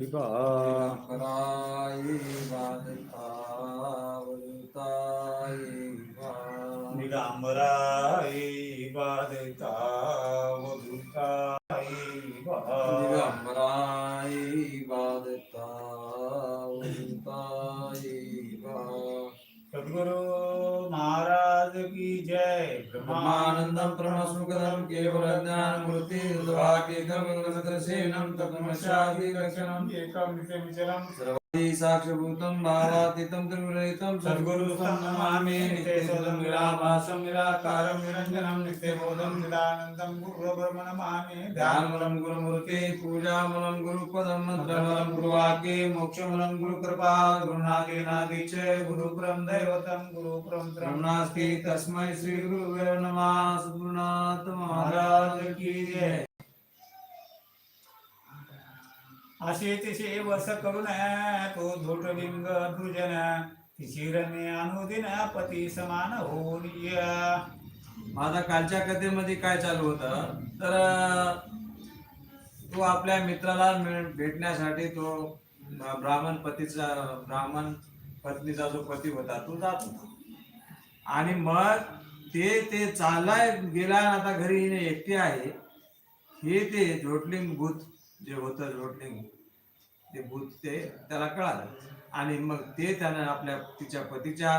விபாகராயி வாதாவதாயி நிகாம்பராயி ब्रह्मानन्दं ब्रह्मसुखदं केवलज्ञानमूर्ति दुर्वाक्येकं तत्त्वमशादिलक्षणम् एकं नित्यमिचरं సాక్షభూతం భావాతీతం త్రిగురహితం సద్గురుస్తం నమామి. నిత్యశోధం నిరాభాసం నిరాకారం నిరంజనం నిత్యబోధం నిదానందం గురుబ్రహ్మ నమామి. ధ్యానమలం గురుమూర్తి పూజామలం గురుపదం మంత్రమలం గురువాక్యే మోక్షమలం దైవతం తస్మై శ్రీ గురు కీ असे तिसे वस करून तो धोटलिंग दुर्जन तिशिरणे अनुदिन पती समान होऊन माझा कालच्या कथेमध्ये काय चालू होतं? तर तो आपल्या मित्राला भेटण्यासाठी तो ब्राह्मण पतीचा ब्राह्मण पत्नीचा जो पती होता तो जात होता. आणि मग ते ते चालाय गेला आता घरी हिने एकटी आहे. हे ते झोटलिंग भूत जे होतं झोटलिंग ते भूत ते त्याला कळालं. आणि मग ते त्यानं आपल्या तिच्या पतीच्या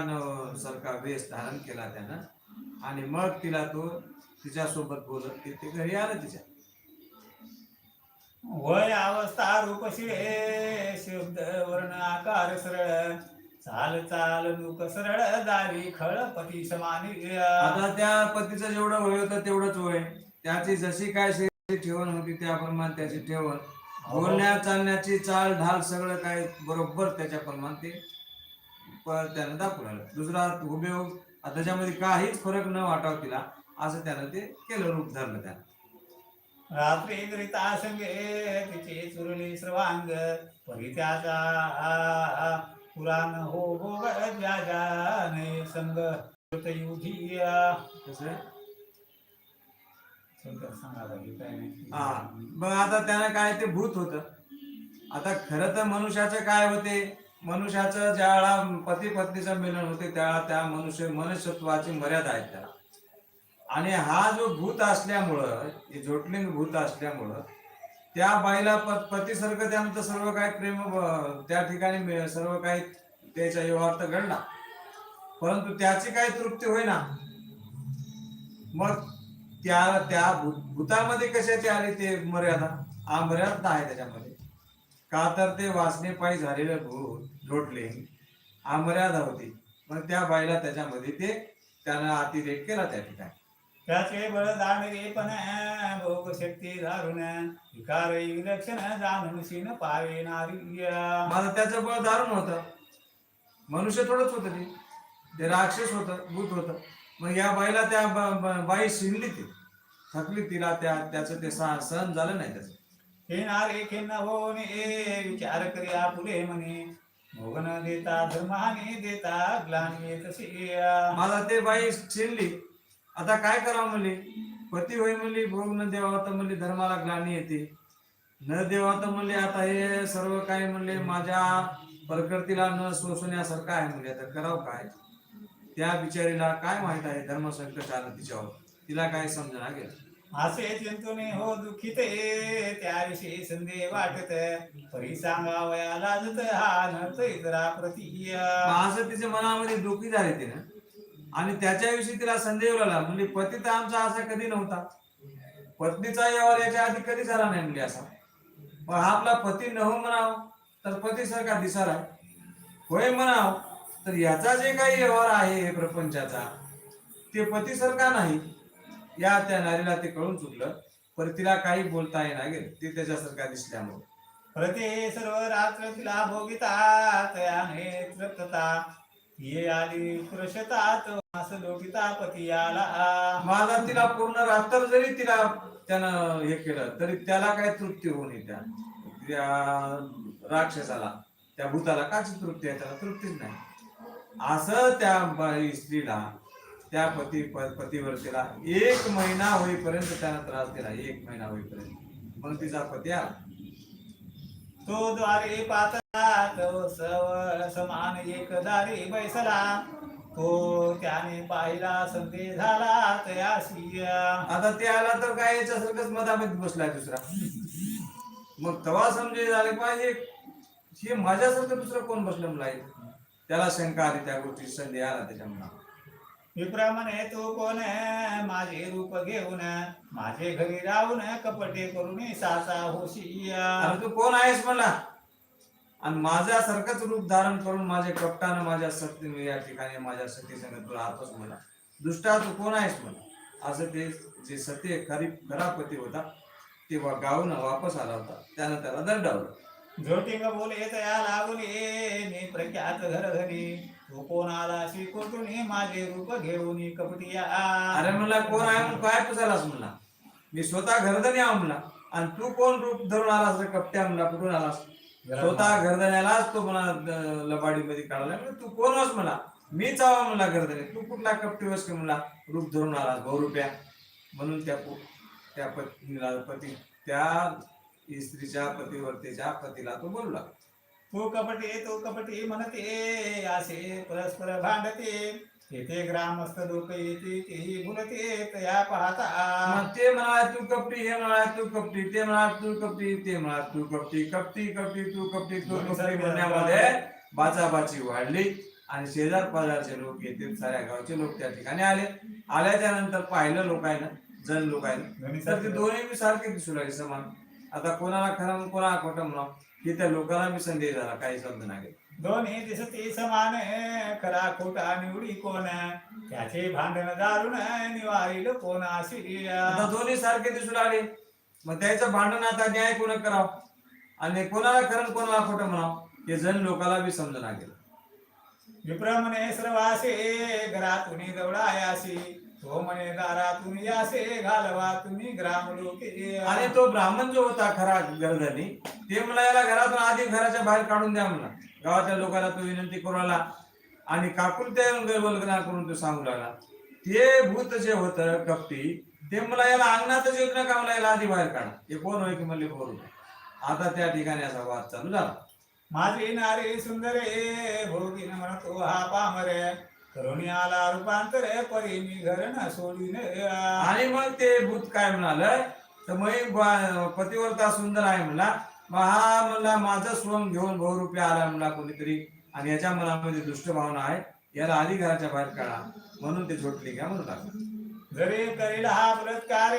सारखा वेश धारण केला त्यानं. आणि मग तिला तो तिच्यासोबत बोलत ते ते घरी आलं तिच्या. वय अवस्था रूप शिळे शब्द वर्ण आकार सरळ. चाल चाल लूक सरळ दारी खळ पती समानी आता त्या पतीचं जेवढं वय होतं तेवढंच वय. त्याची जशी काय ठेवण होती त्याप्रमाणे त्याची ठेवण. बोलण्या चालण्याची चाल ढाल सगळं काय बरोबर त्याच्याप्रमाणे ते प- त्यानं दाखवलं. दुसरा हुबेहूब त्याच्यामध्ये काहीच फरक न वाटावं तिला असं त्यानं ते केलं रूप धरलं त्यानं. रात्री गृता संगे तिचे चुरली सर्वांग परित्याचा पुराण हो भोग जाने संग युधी कसं. हा. मग आता त्यानं काय ते भूत होत. आता खरं तर मनुष्याचं काय होते? मनुष्याचं ज्या वेळा पती पत्नीचं मिलन होते त्यावेळा त्या मनुष्य मनुष्यत्वाची मर्यादा आहे त्याला. आणि हा जो भूत असल्यामुळं झोटलिंग जोटलिंग भूत असल्यामुळं त्या बाईला प पतीसारखं त्यानंतर सर्व काही प्रेम त्या ठिकाणी सर्व काही त्याचा व्यवहार तर घडला. परंतु त्याची काही तृप्ती होईना. मग त्या त्या भूतामध्ये कशाची आली ते मर्यादा? अमर्यादा आहे त्याच्यामध्ये. का तर ते वासने पायी झालेलं भूत जोडले अमर्यादा होती. मग त्या बाईला त्याच्यामध्ये ते त्यानं अतिरेक केला त्या ठिकाणी. त्याचे बळ दांडगे पण भोग शक्ती धारून विकार विलक्षण जाणून सीन पावे नारी माझं त्याचं बळ दारुण होतं. मनुष्य थोडंच होतं ते. ते राक्षस होतं भूत होतं. मग या बाईला त्या बाई शिनली ती. थकली तिला त्या त्याचं ते सहन झालं नाही त्याचं. हे नारे खिन्न होऊन ए विचार करी आपुले म्हणे. भोग न देता धर्माने देता ग्लानी तशी मला ते बाई चिनली आता काय करावं म्हणली पती होय म्हणली भोग न देवा तर म्हणली धर्माला ग्लानी येते. न देवा तर म्हणले आता हे सर्व काही म्हणले माझ्या प्रकृतीला न सोसण्यासारखं आहे म्हणले आता करावं काय? त्या बिचारीला काय माहीत आहे धर्मसंकट आलं तिच्यावर? तिला काय समजना गेलं? असे चिंतुने हो दुःखित त्याविषयी संदेह वाटत. परी सांगावया लाजत हा नत इतरा प्रती मग असं तिच्या मनामध्ये दुःखी झाले तिने. आणि त्याच्याविषयी तिला संदेह लागला म्हणजे पती तर आमचा असा कधी नव्हता. पत्नीचा व्यवहार याच्या आधी कधी झाला नाही म्हणजे असा. हा आपला पती न हो म्हणाव तर पती सारखा दिसाला होय म्हणाव तर याचा जे काही व्यवहार आहे हे प्रपंचाचा ते पतीसारखा नाही. या त्या नारीला ते कळून चुकलं पण तिला काही बोलता येणार गेलं ते त्याच्यासारखा दिसल्यामुळे. प्रते सर्व रात्र तिला भोगिता तयाने तृप्तता ये आली पुरुषतात लोकिता पती आला. माझा तिला पूर्ण रात्र जरी तिला त्यानं हे केलं तरी त्याला काय तृप्ती होऊन येत्या त्या. राक्षसाला त्या भूताला काची तृप्ती आहे त्याला तृप्तीच नाही. असं त्या बाई स्त्रीला त्या पती प- एक महिना होईपर्यंत त्यानं त्रास दिला एक महिना होईपर्यंत. मग तिचा पती आला. तो द्वारे पातला तो सव समान एक दारी बैसला. तो त्याने पाहिला संदेह झाला तयाशी आता ते आला तर काय याच्यासारखंच मधामध्ये बसलाय दुसरा? मग तवा समजे झाले पाहिजे हे माझ्यासारखं दुसरं कोण बसलं मला त्याला शंका आली त्या गोष्टी संधी आला त्याच्यामुळे. विप्रमाणे तो कोण माझे रूप घेऊन माझे घरी राहून कपटे करून साचा होशी तू कोण आहेस मला आणि माझ्यासारखंच रूप धारण करून माझे कपटानं माझ्या सत्य या ठिकाणी माझ्या सती संगत तुला आतच मला दुष्टा तू कोण आहेस मला असं ते जे सत्य खरी खरा पती होता ते वा- गावून वापस आला होता. त्यानं त्याला दंडावलं झोटिंग बोले तया लागले मी प्रख्यात घर घरी तो कोण आला माझे रूप घेऊन? कपटिया अरे म्हणला कोण आहे? म्हणून काय पुसायलास म्हणला? मी स्वतः घरधनी आहो म्हणला. आणि तू कोण रूप धरून आलास रे कपट्या म्हणला? कुठून आलास? स्वतः घरधण्यालाच तो म्हणा लबाडी मध्ये काढला म्हणजे तू कोण आहेस म्हणला? मीच आवा म्हणला घरधनी. तू कुठला कपटी वस की म्हणला? रूप धरून आलास भाऊ रुपया म्हणून त्या त्या पत्नीला पती त्या स्त्रीच्या पतिवर्तेच्या पतीला तो बोलला तू कपटे तो कपटी म्हणते असे परस्पर भांडते तेथे ग्रामस्थ लोक येते तेही भुलते तया पाहता. ते म्हणा तू कपटी हे म्हणा तू कपटी ते म्हणा तू कपटी ते म्हणा तू कपटी कपटी कपटी तू कपटी तू कपटी म्हणण्यामध्ये बाचाबाची वाढली आणि शेजार पाजारचे लोक येतील साऱ्या गावचे लोक त्या ठिकाणी आले. आल्याच्यानंतर पाहिलं लोकांना जण लोकांना तर ते दोन्ही सारखे दिसू लागले समान. आता कोणाला खरं कोणाला खोटं म्हणा की त्या लोकांना बी संदेह झाला काही शब्द नाही. दोन्ही दिसते समान खरा खोटा निवडी कोण त्याचे भांडण दारुण निवारील कोण अशी आता दोन्ही सारखे दिसू लागले मग त्याचं भांडण आता न्याय कोण करावं? आणि कोणाला खरं कोणाला खोटं म्हणावं? हे जण लोकांना बी समजून गेलं विप्रमणे सर्वासे घरातून दौडायासी तो म्हणे दारातून यासे घालवा तुम्ही ग्राम लोके. आणि तो ब्राह्मण जो होता खरा गरजनी ते मला याला घरातून आधी घराच्या बाहेर काढून द्या म्हणला. गावाच्या लोकांना तो विनंती करू लागला आणि काकून ते वल्गना करून तो सांगू लागला. ते भूत जे होतं कपटी ते मला याला अंगणातच येत नका मला याला आधी बाहेर काढा. हे कोण होय की म्हणले बोलू आता त्या ठिकाणी असा वाद चालू झाला. माझी नारी सुंदरे भोगीन म्हणतो हा पामरे करुणी आला रूपांतर परी मी घर न सोडीन आणि मग ते भूत काय म्हणाल तर मग पतिव्रता सुंदर आहे म्हणला. मग हा म्हणला माझं सोंग घेऊन भाऊ रुपये आला म्हणला कोणीतरी. आणि याच्या मनामध्ये दुष्ट भावना आहे. याला आधी घराच्या बाहेर काढा. म्हणून ते झोटली घ्या म्हणून लागलं. जरी करील हा बलात्कार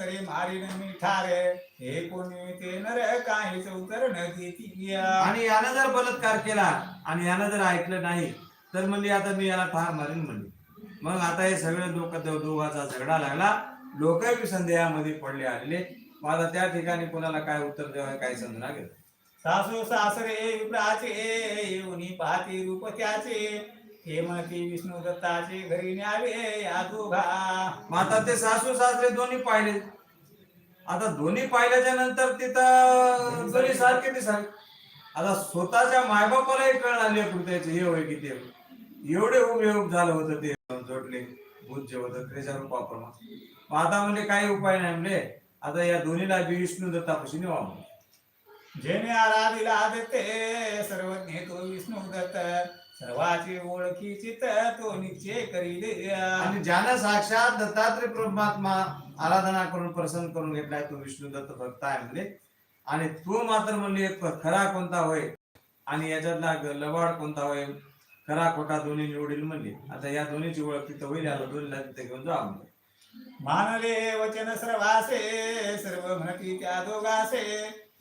तरी मारीन मी ठारे. हे कोणी ते नर काहीच उत्तर न देती आणि यानं जर बलात्कार केला आणि यानं जर ऐकलं नाही तर म्हणली आता मी याला ठार मारीन म्हणली. मग आता हे सगळे लोक दोघाचा झगडा लागला. लोक बी संदेहामध्ये पडले आलेले. आता त्या ठिकाणी कोणाला काय उत्तर द्यावं काही समजना गेलं सासू सासरे विप्राचे येऊनी पाहते रूप त्याचे. हे म्हणते विष्णू दत्ताचे घरी न्यावे या दोघा. मग आता ते सासू सासरे दोन्ही पाहिले. आता दोन्ही पाहिल्याच्या नंतर तिथं दोन्ही सारखे दिसाल आता स्वतःच्या मायबापालाही कळणार लेकरू त्याचे हे होय की ते. एवढे उपयोग झालं होतं ते जोडले भूत जे होतं त्याच्या रूपाप्रमाण आता म्हणजे काही उपाय नाही म्हणजे आता या दोन्हीला बी विष्णू दत्तापाशी नेवा. जेने आराधिला देते सर्वज्ञ तो विष्णू दत्त. सर्वाची ओळखी चित तो निश्चय करील. आणि ज्यानं साक्षात दत्तात्रय परमात्मा आराधना करून प्रसन्न करून घेतलाय तो विष्णू दत्त भक्त आहे म्हणजे आणि तो मात्र म्हणले खरा कोणता होय? आणि याच्यातला लबाड कोणता होय? खरा खोटा दोन्ही निवडील म्हणले. आता या दोन्हीची ओळख तिथं होईल याला दोन्हीला तिथे घेऊन जा म्हणजे मानले वचन सर्वासे सर्व म्हणती त्या दोघासे.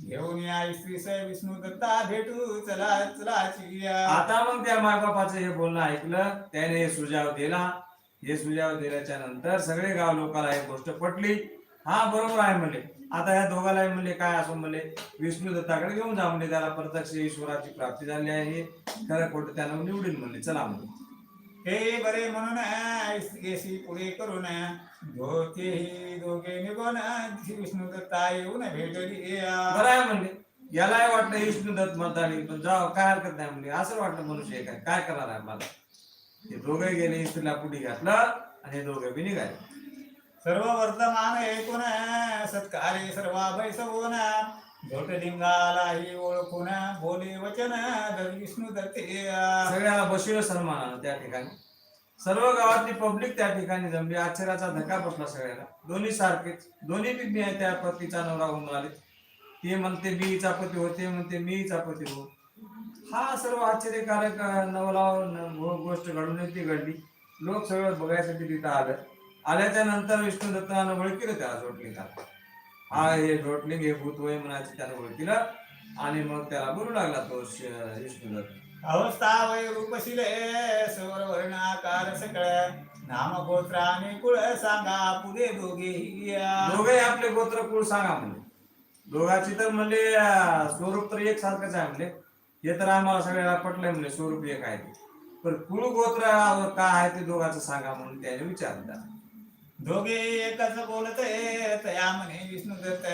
घेऊन या श्रीस विष्णू दत्ता भेटू चला चलाची आता मग त्या मायबापाचं हे बोलणं ऐकलं त्याने हे सुजाव दिला. हे सुजाव दिल्याच्या नंतर सगळे गाव लोकांना ही गोष्ट पटली. हा बरोबर आहे म्हणले. आता ह्या दोघांना म्हणले काय असं म्हणले विष्णू दत्ताकडे घेऊन जा म्हणजे त्याला प्रत्यक्ष ईश्वराची प्राप्ती झाली आहे. खरं खोटं त्यानं निवडील म्हणले चला म्हणले हे बरे म्हणून पुढे करून दोघेही दोघे निघून विष्णू दत्ता येऊन भेटली. बरं आहे म्हणले. यालाही वाटलं विष्णू दत्त म्हणतानी पण जाव काय हरकत नाही म्हणले. असं वाटलं मनुष्य काय काय करणार आहे मला हे दोघे गेले स्त्रीला पुढे घातलं आणि हे दोघे बी निघाले. सर्व वर्तमान ऐकून सत्कारे सर्व बैसवून जोटलिंगालाही ओळखून बोले वचन दर विष्णू दत्ते सगळ्याला बसविलं सन्मानानं त्या ठिकाणी. सर्व गावातली पब्लिक त्या ठिकाणी जमली. आश्चर्याचा धक्का बसला सगळ्याला. दोन्ही सारखेच. दोन्ही पिग्मी आहे त्या पतीचा नवरा होऊन आले. ते म्हणते मी हिचा पती होते म्हणते मी पती हो. हा सर्व आश्चर्यकारक नवला गोष्ट घडून ती घडली. लोक सगळं बघायसाठी तिथं आलं. आल्याच्यानंतर विष्णू दत्तानं ओळखीलं त्याला जोडलिंगाला हा हे जोडलिंग हे भूत होय म्हणायचं त्यानं ओळखीलं. आणि मग त्याला बोलू लागला तो विष्णू दत्त. अवस्था वय रूपशिले वर्णाकार सकळ. नाम गोत्र आणि कुळ सांगा पुढे दोघेही दोघे आपले गोत्र कुळ सांगा म्हणले. दोघाची तर म्हणले अं, स्वरूप तर एक सारखंच आहे म्हणले. हे तर आम्हाला सगळ्याला पटलंय म्हणले स्वरूप एक आहे ते. पण कुळ गोत्र काय आहे ते दोघाचं सांगा म्हणून त्याने विचारलं. दोघे एकच बोलते तया म्हणे विष्णू दत्त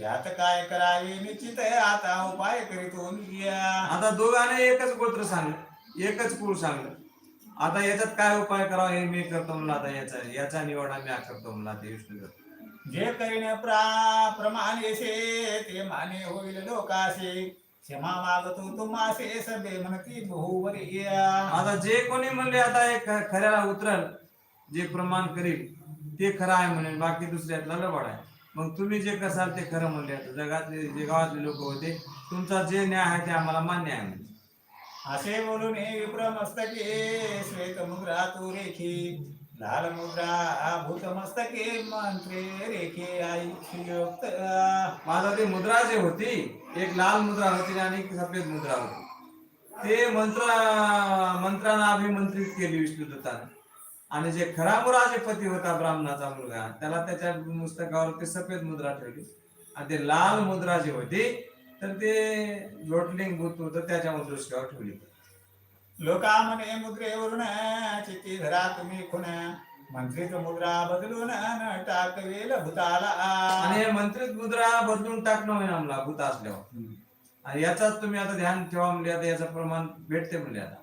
यात काय करावे निश्चित आता उपाय करीतो मी. आता दोघांना एकच गोत्र सांगलं एकच कुळ सांगलं आता याच्यात काय उपाय करावा हे मी करतो म्हणलं आता याचा याचा निवड आम्ही करतो म्हणला ते विष्णू दत्त. जे करीन प्रा प्रमाणे शे ते माने होईल लोकाशे क्षमा मागतो तुम्हासे सबे म्हणती बहुवरी आता जे कोणी म्हणले आता ख- खऱ्याला उतरल जे प्रमाण करील ते खरं आहे म्हणेल बाकी दुसऱ्यातला लबाड आहे. मग तुम्ही जे कसाल ते खरं म्हणले आता. जगातले जे गावातले लोक होते तुमचा जे न्याय आहे ते आम्हाला मान्य आहे म्हणजे असे बोलून हे विप्र मस्तके श्वेत मुद्रा तू रेखी लाल मुद्रा भूत मस्तके मंत्रे रेखे आई श्रीयुक्त. माझा ती मुद्रा जे होती एक लाल मुद्रा होती आणि एक सफेद मुद्रा होती. ते मंत्र मंत्रांना अभिमंत्रित केली विष्णुदत्ताने. आणि जे खरा मुरा जे पती होता ब्राह्मणाचा मुलगा त्याला त्याच्या पुस्तकावर ते सफेद मुद्रा ठेवली. आणि ते लाल मुद्रा जी होती तर ते लोटलिंग भूत होतं त्याच्या दृष्टीवर ठेवली. लोका म्हणे मुद्रेवरून चित्ती धरा तुम्ही खुन मंत्रित मुद्रा बदलून न टाकवेल भूताला. आणि मंत्रित मुद्रा बदलून टाकणं होईल आम्हाला भूत असल्यावर. आणि याचाच तुम्ही आता ध्यान ठेवा म्हणजे आता याचं प्रमाण भेटते म्हणजे आता.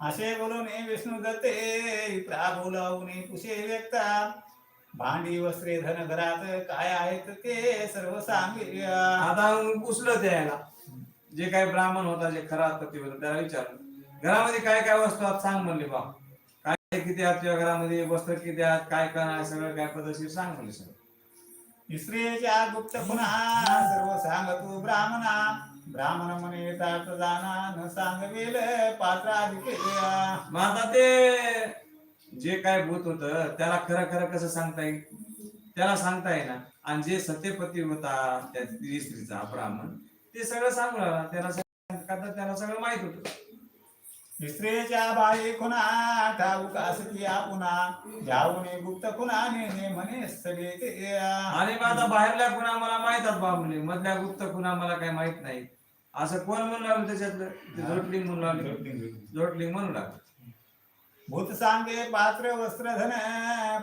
असे बोलून हे विष्णू दत्ते बोलावून कुशे व्यक्ता. भांडी वस्त्रे धन घरात काय आहेत ते सर्व सांगे आता पुसलं त्याला. जे काही ब्राह्मण होता जे खरा पती होता त्याला विचारलं. घरामध्ये काय काय वस्तू आहेत सांग म्हणले बा. काय किती आहेत तुझ्या घरामध्ये वस्त्र किती आहेत काय काय आहे, सगळं काय पद्धतशीर सांग म्हणले सगळं. स्त्रियेच्या गुप्त पुन्हा सर्व सांग तू ब्राह्मणा. ब्राह्मण म्हणे तात जाना न सांगवेल पात्राधिक मग आता ते जे काय भूत होत त्याला खरं खरं कसं सांगता येईल? त्याला सांगता येईना. आणि जे सत्यपती होता त्या स्त्री स्त्रीचा ब्राह्मण ते सगळं सांगू लागला त्याला सगळं- का त्याला सगळं माहीत होतं. स्त्रियेच्या बाई खुना ठाऊक असती पुन्हा जाऊन गुप्त खुना नेणे म्हणे सगळे ते आणि मग आता बाहेरल्या खुणा मला माहीत आहेत बा म्हणजे मधल्या गुप्त खुणा मला काही माहीत नाही. असं कोण म्हणू लागलं त्याच्यातलं? ते जोटलिंग म्हणू लागले. जोटलिंग म्हणू लागलं. भूत सांगे पात्र वस्त्र धन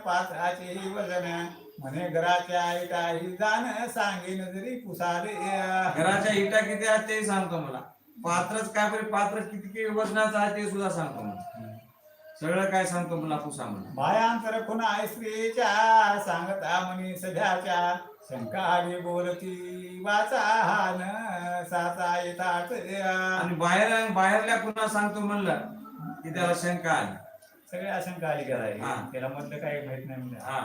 पात्राचे वजन. म्हणे घराच्या ऐटाही जाण सांगे नजरी पुसाले. घराच्या इटा किती आहेत ते सांगतो मला. पात्रच काय बरे पात्र किती किती वजनाचं आहे ते सुद्धा सांगतो मला. सगळं काय सांगतो मला पुसा मला. बायांतर खुना स्त्रीच्या सांगता म्हणी सध्याच्या शंका आली बोलती वाचा हान साचा येतात आणि बाहेर बाहेरल्या खुणा सांगतो म्हणलं की त्याला शंका आली. सगळ्या शंका आली करायला हा. त्याला म्हटलं काही माहीत नाही म्हणजे हा.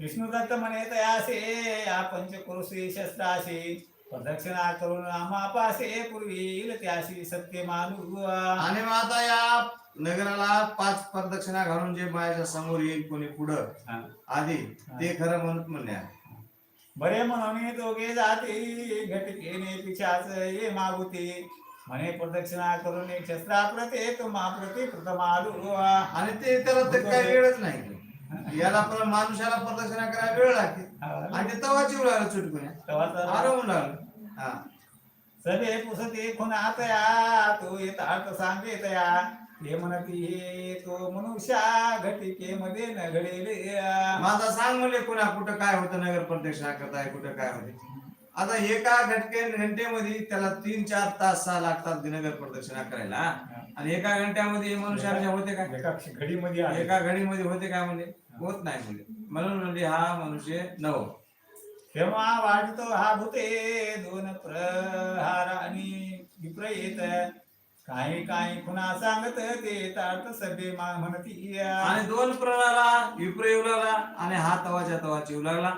विष्णुदत्त म्हणे तयासे या पंचकुरुषी शस्त्राशी प्रदक्षिणा करून आमापासे पूर्वी त्याशी सत्य मानू. आणि मग आता या नगराला पाच प्रदक्षिणा घालून जे माझ्यासमोर येईल कोणी पुढं हा. आधी ते खरं म्हणत म्हणणे बरे म्हणून दोघे जाती घटकेने पिछाच ये मागुती. म्हणे प्रदक्षिणा करून एक शस्त्राप्रते तुम्हा प्रति प्रथमालू आणि ते त्याला तर काही वेळच नाही. याला पण माणसाला प्रदक्षिणा करायला वेळ लागते. आणि ते तवा चिव लागलं चुटकुण्या आलं म्हणून लागलं हा. सभे पुसते खुना तया तो येतात सांगे तया हे म्हणती हे तो मनुष्या घटिके मध्ये न घडेल माझा सांग म्हणले कुणा कुठं काय होतं? नगर प्रदक्षिणा करताय कुठं काय होते? आता एका घटके घंटेमध्ये त्याला तीन चार तास सहा लागतात नगर प्रदक्षिणा करायला आणि एका घंट्यामध्ये हे मनुष्याचे होते काय? एका घडीमध्ये. एका घडीमध्ये होते काय म्हणजे होत नाही म्हणजे म्हणून म्हणजे हा मनुष्य नव. तेव्हा वाढतो हा भूते दोन प्रहारानी विप्र येत काही काही पुन्हा सांगत ते तार्थ सभे मा म्हणती आणि दोन प्रणाला विप्र येऊ लागला आणि हा तवाच्या तवाची येऊ लागला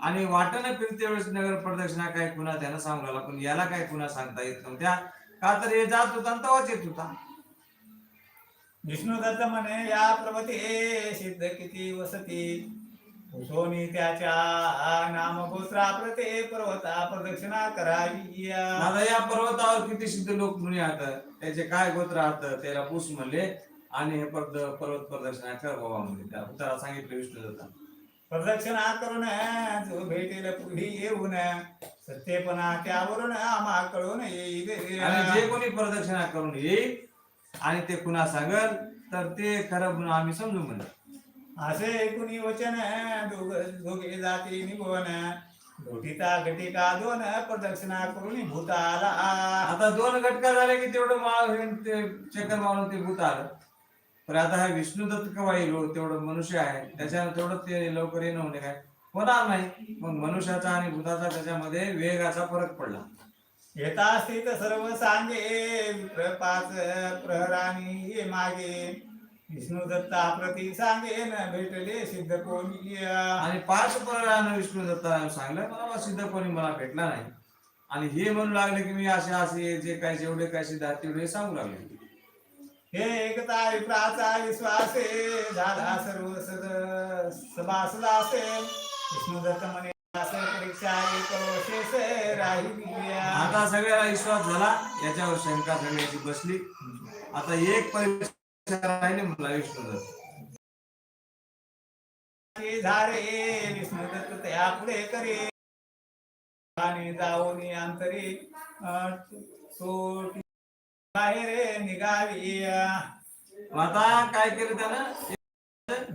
आणि वाटणं फिरते वेळेस नगर प्रदक्षिणा काय पुन्हा त्यानं सांगू लागला पण याला काय पुन्हा सांगता येत नव्हत्या. का तर हे जात होता आणि तवाच येत होता. विष्णू दत्त म्हणे या प्रवते सिद्ध किती वसती? सोनी त्याच्या नाम गोत्रा प्रते पर्वता प्रदक्षिणा करावी आता या पर्वतावर किती सिद्ध लोक मुनी आहात त्याचे काय गोत्र आहात त्याला पूस म्हणले आणि हे पर्द पर्वत प्रदक्षिणा कर बाबा म्हणजे त्या उत्तरा सांगितलं विष्णू दत्ता. प्रदक्षिणा करून जो भेटेल पुढे येऊन सत्यपणा त्यावरून आम्हा कळून येईल. आणि जे कोणी प्रदक्षिणा करून येईल आणि ते कुणा सांगल तर ते खरं म्हणून आम्ही समजू म्हणलं. असे एकूणी वचन दोघे जाती निभवन घटिता घटिका दोन प्रदक्षिणा करून भूताला आता दोन घटका झाले की तेवढं माळ ते चक्कर मारून ते भूत आलं. तर आता हा विष्णू दत्त केव्हा हो, तेवढं मनुष्य आहे. त्याच्यानं तेवढं ते लवकर येणं होणे काय? होणार नाही. मग मनुष्याचा आणि भूताचा त्याच्यामध्ये वेगाचा फरक पडला. येता स्थित सर्व सांगे पाच प्रहरानी हे मागे. विष्णू दत्ता प्रती सांगे न भेटले सिद्ध कोणी आणि पाच पर्यायानं विष्णू दत्तानं सांगलं मला सिद्ध कोणी मला भेटला नाही. आणि हे म्हणू लागले की मी असे असे जे काय जेवढे काय सिद्ध आहेत तेवढे सांगू लागले. हे एकता विप्राचा विश्वासे झाला सर्व सद सभासद असे विष्णू दत्त म्हणे परीक्षा एक आता सगळ्याला विश्वास झाला याच्यावर शंका सगळ्याची बसली. आता एक परीक्षा राहिली म्हणला विष्णू दत्त. ते झारे विष्णू दत्त त्या पुढे करे. आणि जाऊन अंतरी बाहेर निघावी. आता काय केलं त्यानं?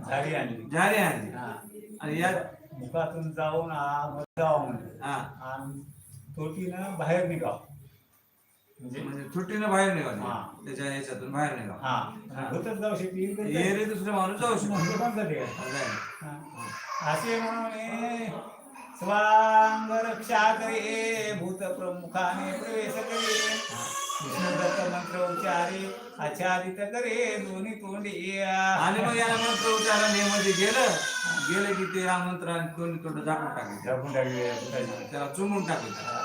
झाडी आणली. झाडे आणली. हा. आणि या मुखातून जाऊन जाऊन हा. आणि तोटीनं बाहेर निघाव. म्हणजे म्हणजे सुट्टीनं बाहेर निघाले हा. त्याच्या याच्यातून बाहेर निघा हा. होतच जाऊ शकते ये दुसरे माणूस जाऊ शकतो. म्हणजे पण जाते का? असं आहे. हा. असे म्हणून स्वांग रक्षा करे भूत प्रमुखाने प्रवेश करे. विष्णुदत्त मंत्र उच्चारे आच्छादित करे दोन्ही तोंडी आणि मग या मंत्र उच्चाराने मध्ये गेलं. गेलं की ते आमंत्रण कोणी थोडं झाकून टाकलं? झाकून टाकले. त्याला चुमून टाकलं.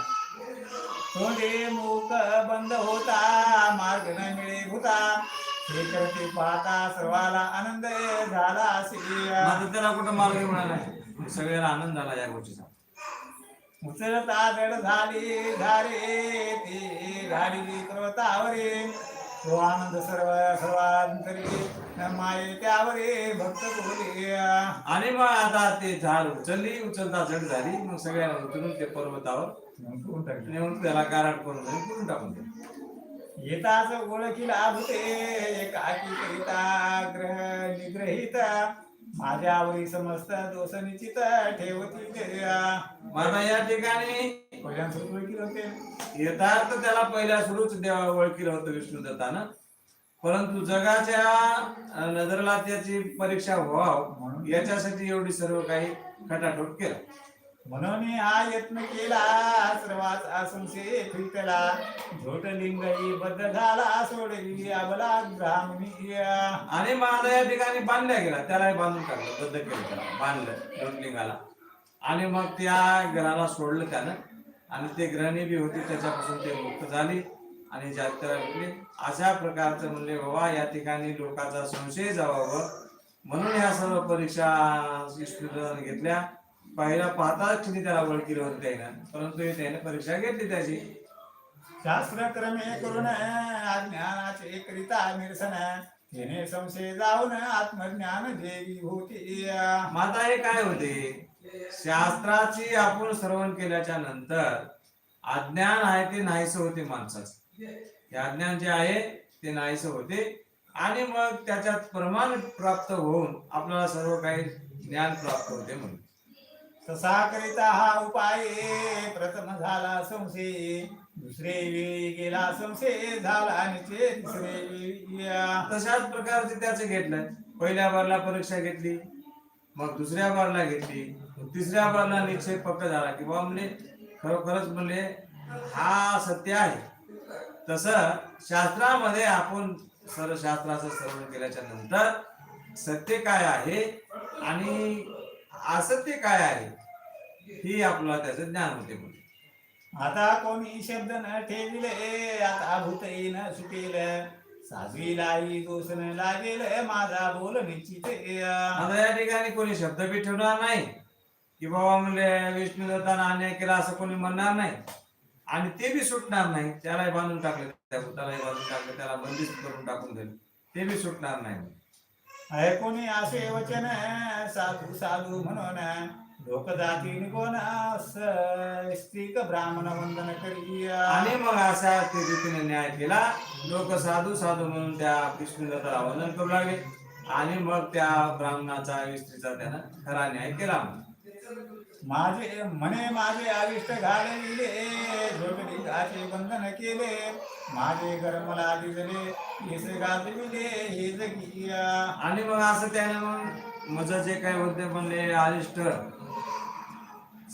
तोंडे मुख बंद होता मार्ग न मिळे भूता हे करते पाहता सर्वाला आनंद झाला असे त्याला कुठं मार्ग मिळाला सगळ्याला आनंद झाला या गोष्टीचा. उचलता जड झाली धारे ते घाली पर्वतावरे तो आनंद सर्व सर्वांतरी माये त्यावरे भक्त बोले. आणि मग आता ते झाड उचलली उचलता जड झाली. मग सगळ्यांना उचलून ते पर्वतावर. नेऊन त्याला गाराट करून पुरून टाकून. येताच ओळखीला भूते एकाकी करिता ग्रह निग्रहित. माझ्यावरी समस्त दोष निश्चित ठेवती ते. मग आता या ठिकाणी पहिल्यांदा ओळखीला होते. यथार्थ त्याला पहिल्या सुरूच देवा ओळखीलं होतं विष्णू दत्तानं. परंतु जगाच्या नजरेला त्याची परीक्षा व्हावं याच्यासाठी एवढी सर्व काही खटाटोट केलं. म्हणून हा यत्न केला सर्वात त्याला झोटलिंग झोटलिंगई बद्ध झाला सोडली अबला ब्राह्मणी. आणि माझा या ठिकाणी बांधल्या गेला त्यालाही बांधून टाकलं बद्ध केलं त्याला बांधलं लोटलिंगाला आणि मग त्या घराला सोडलं त्यानं. आणि ते ग्रहणी बी होती त्याच्यापासून ते मुक्त झाली. आणि जात्रा विकली अशा प्रकारचं म्हणले बाबा या ठिकाणी लोकांचा संशय जावावं. म्हणून ह्या सर्व परीक्षा घेतल्या. पहिला पाहताच क्षणी त्याला ओळखीलं होतं त्यानं. परंतु हे त्याने परीक्षा घेतली त्याची. शास्त्र क्रमे करून अज्ञानाचे करिता निरसन तिने संशय जाऊन आत्मज्ञान देवी होती. माता हे काय होते? शास्त्राची आपण श्रवण केल्याच्यानंतर अज्ञान आहे ते नाहीसं होते माणसाचं. हे अज्ञान जे आहे ते नाहीसं होते. आणि मग त्याच्यात प्रमाण प्राप्त होऊन आपल्याला सर्व काही ज्ञान प्राप्त होते म्हणून. तसा करिता हा उपाय प्रथम झाला संशय दुसरे वेळी गेला संशय झाला निश्चय तिसरे वेळी तशाच प्रकारचे त्याचं घेतलं. पहिल्या बारला परीक्षा घेतली मग दुसऱ्या बारला घेतली मग तिसऱ्या बारला निश्चय पक्क झाला की बाबा म्हणजे खरोखरच म्हणले हा सत्य आहे. तसं शास्त्रामध्ये आपण सर्व शास्त्राचं श्रवण केल्याच्यानंतर सत्य काय आहे आणि असत्य काय आहे ही आपल्याला त्याचं ज्ञान होते म्हणजे आता कोणी शब्द न ठेविले आता भूत न सुटेल. साजवीलाही दोष न लागेल माझा बोल निश्चित आता या ठिकाणी कोणी शब्द बी ठेवणार नाही की बाबा म्हणले विष्णू दत्तानं अन्याय केला असं कोणी म्हणणार नाही. आणि ते बी सुटणार नाही त्यालाही बांधून टाकले त्या भूतालाही बांधून टाकले त्याला बंदिस्त करून टाकून दिले. ते बी सुटणार नाही. ऐकून असे वचन साधू साधू म्हणून. कोण स्त्रीक ब्राह्मण वंदन करी आणि मग अशा ते रीतीने न्याय केला. लोक साधू साधू म्हणून त्या विष्णू दत्ताला वंदन करू लागले. आणि मग त्या ब्राह्मणाचा स्त्रीचा त्यानं खरा न्याय केला. माझे म्हणे माझे आविष्ट घालविले जोडली घाचे बंधन केले. माझे घर मला दिसले हेस गाजविले हे जगिया. आणि मग असं त्याने मग माझं जे काही होते म्हणले अरिष्ट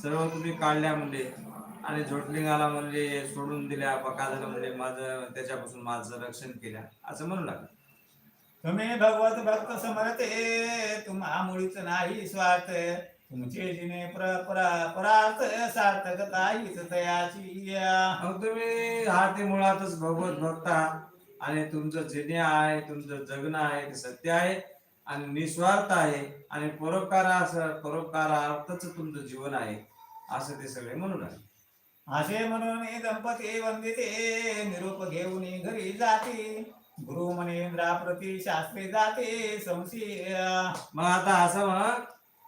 सर्व तुम्ही काढल्या म्हणले आणि झोटलिंगाला म्हणले सोडून दिल्या बकाजाला म्हणले माझं त्याच्यापासून माझं रक्षण केल्या असं म्हणू लागलं. तुम्ही भगवत भक्त समरते तुम्हा मुळीच नाही स्वार्थ तुमचे जिने प्र परा- परार्थ सार्थकता हीच तयाची तुम्ही हा ते मुळातच भगवत भक्त आणि तुमचं जिने आहे तुमचं जगणं आहे ते सत्य आहे आणि निस्वार्थ आहे आणि परोपकारा परोपकारार्थच तुमचं जीवन आहे. असं ते सगळे म्हणू लागले असे म्हणून दंपती वंदिते निरोप घेऊन घरी जाते. गुरु मनेंद्राप्रती शास्त्रे जाते संशय. मग आता असं मग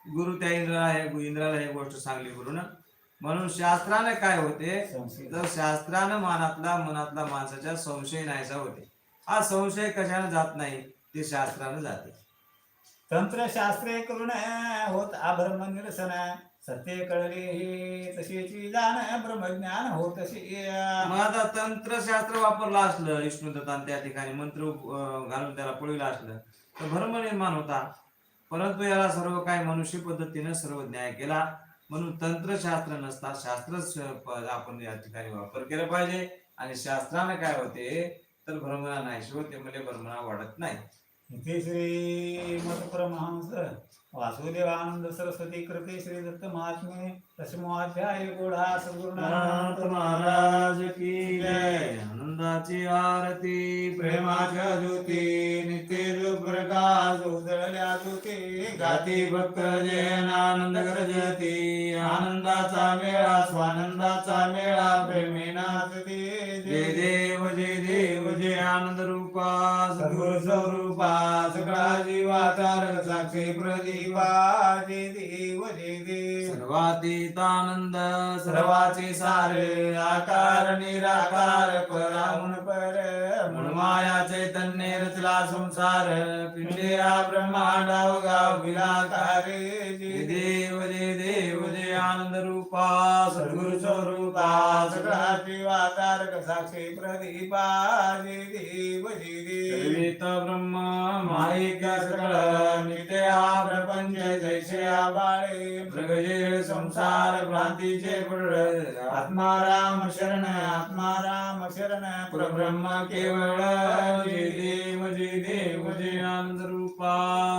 गुरु त्या इंद्राला हे इंद्राला ही गोष्ट सांगली गुरुनं म्हणून शास्त्राने काय होते? तर शास्त्रानं मनातला मनातला माणसाच्या संशय नाहीसा होते. हा संशय कशाने जात नाही? ते शास्त्रानं जाते. तंत्रशास्त्रे करून होत अभ्रम निरसन. सत्य कळले हे तसेची जाण ब्रह्मज्ञान होत मग आता तंत्रशास्त्र वापरलं असलं विष्णुदत्तान त्या ठिकाणी मंत्र घालून त्याला पळविलं असलं तर भ्रम निर्माण होता. परंतु याला सर्व काही मनुष्य पद्धतीनं सर्व न्याय केला. म्हणून तंत्रशास्त्र नसता शास्त्रच प- आपण या ठिकाणी वापर केला पाहिजे. आणि शास्त्राने काय होते तर भ्रमणा नाही होते म्हणजे भ्रमणा वाढत नाही. इथे श्री मत परमहंस वासुदेव आनंद सरस्वती कृती श्री दत्त महात्मे नाथ महाराज की जय. आनंदाची आरती प्रेमाच्या ज्योती नित्य प्रकाश उजळल्या ज्योती गाती भक्त जयन आनंद गरजती. आनंदाचा मेळा स्वानंदाचा मेळा प्रेमेनाथ दे जय देव जय देव जय आनंद रूपा सद्गुरु स्वरूपा सगळा जीवाचारक साक्षी प्रदीपा जय देव जय देव. सर्वातीतानंद सर्वाचे सारे आकार निराकार पराहुन पर म्हणून माया चैतन्य रचला संसार पिंडिया ब्रह्मांडाव गाव विलाकार जय देव जय देव आनंद रूपा सद्गुरु स्वरूपा सगळाची वातारक साक्षी प्रदीपा जे देव जे ब्रह्म माईक सकळ नित्या प्रपंच जैशया बाळे प्रगजे संसार भ्रांतीचे आत्मा राम शरण आत्मा राम शरण परब्रह्म केवळ जे देव जे देव जे आनंद रूपा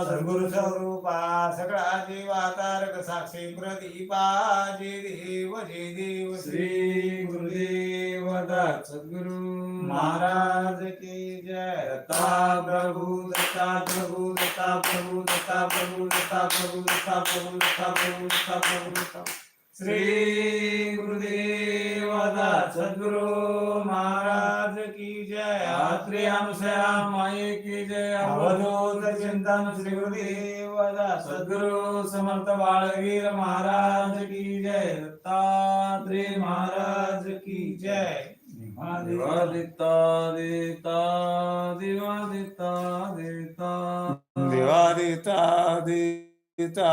सद्गुरु स्वरूपा सगळा जीवातारक साक्षी प्रदीपा. जय देव जय देव श्री गुरुदेव सद्गुरु महाराज की जय। दत्ता प्रभु दत्ता प्रभु दत्ता प्रभु दत्ता प्रभु दत्ता प्रभु दत्ता प्रभु दत्ता प्रभु दत्ता प्रभु दत्ता श्री गुरुदेव दत्त सद्गुरु महाराज की जय। रात्री अनुसया माये की जय। अवधूत चिंतन श्री गुरुदेव दत्त सद्गुरु समर्थ बाळवीर महाराज की जय। दत्तात्रेय महाराज की जय। देवा देता देता। देवा देता देता देवा देता देता।